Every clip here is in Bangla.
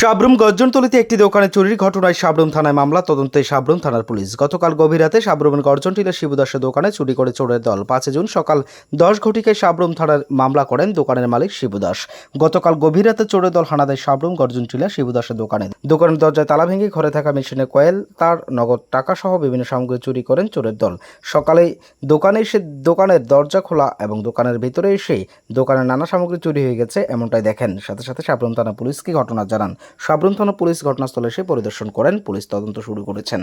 সাবরুম গর্জনতলিতে একটি দোকানে চুরির ঘটনায় সাবরুম থানায় মামলা, তদন্তে সাবরুম থানার পুলিশ। গতকাল গভীর রাতে সাবরুমের গর্জনটিলা শিবদাসের দোকানে চুরি করে চোরের দল। পাঁচই জুন সকাল দশ ঘটিকায় সাবরুম থানার মামলা করেন দোকানের মালিক শিবদাস। গতকাল গভীর রাতে চোরের দল হানা দেয় সাবরুম গর্জনটিলা শিবদাসের দোকানে। দোকানের দরজায় তালা ভেঙে ঘরে থাকা মেশিনে কয়েল, তার নগদ টাকা সহ বিভিন্ন সামগ্রী চুরি করেন চোরের দল। সকালে দোকানে এসে দোকানের দরজা খোলা এবং দোকানের ভিতরে এসে দোকানের নানা সামগ্রী চুরি হয়ে গেছে এমনটাই দেখেন। সাথে সাথে সাবরুম থানা পুলিশকে ঘটনা জানান। সাবরুম থানা পুলিশ ঘটনাস্থলে এসে পরিদর্শন করেন। পুলিশ তদন্ত শুরু করেছেন।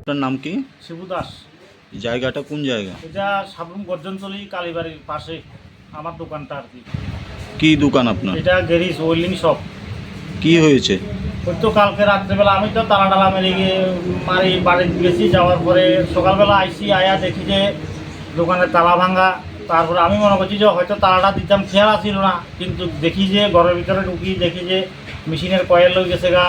আপনার নাম কি? শিবু দাস। জায়গাটা কোন জায়গা? এটা সাবরুম গর্জনতলি কালীবাড়ির পাশে আমার দোকানটা আর কি। কি দোকান আপনার? এটা গ্যারিজ ওয়েল্ডিং শপ। কি হয়েছে? ওই তো কালকে রাত্রেবেলা আমি তো তালা টালা মেরে গিয়ে মারি বাড়ি গেছি যাওয়ার পরে সকালবেলা আইসি আয়া দেখি যে দোকানের তালা ভাঙা। তারপরে আমি মনে করছি যে হয়তো তালাটা দিতাম খেয়াল আসছিল না। কিন্তু দেখি যে ঘরের ভিতরে ঢুকি দেখি যে মেশিনের কয়েল লই গেছে গা।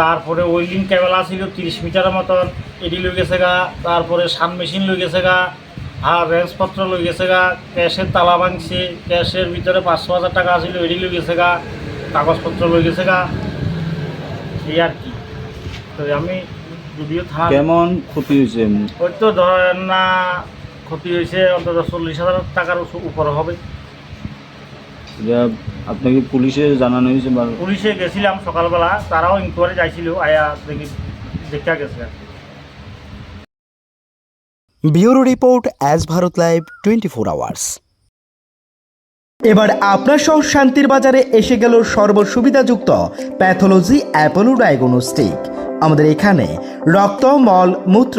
তারপরে ওয়েল্ডিং কেবল আসছিল তিরিশ মিটারের মতন। এডি লই গেছে গা। তারপরে সান মেশিন লই গেছে গা। আর রেঞ্জপত্র লই গেছে গা। ক্যাশের তালা ভাঙছে। ক্যাশের ভিতরে পাঁচশো হাজার টাকা আসছিল এডি লই গেছে গা। কাগজপত্র লই গেছে গা। এই আর কি। তো আমি যদিও কেমন ক্ষতি হয়েছে? ওই তো ধরেন না ক্ষতি হয়েছে অন্তত চল্লিশ হাজার টাকার উপরে হবে। আপনাকে পুলিশে জানানো হয়েছে পুলিশে গেছিলাম সকালবেলা তারাও ইনকোয়ারি যাইছিল আয়া দেখি দেখা গেছে। Bureau report as Bharat live twenty four hours. এবার আপনার সহ শান্তির বাজারে এসে গেল সর্বসুবিধাযুক্ত প্যাথোলজি অ্যাপোলো ডায়াগনস্টিক। আমাদের এখানে রক্ত মল মূত্র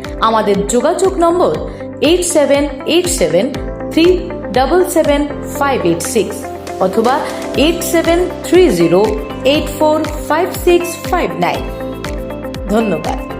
আমাদের যোগাযোগ number eight seven eight seven three double seven five eight six অথবা eight seven three zero eight four five six five nine. ধন্যবাদ।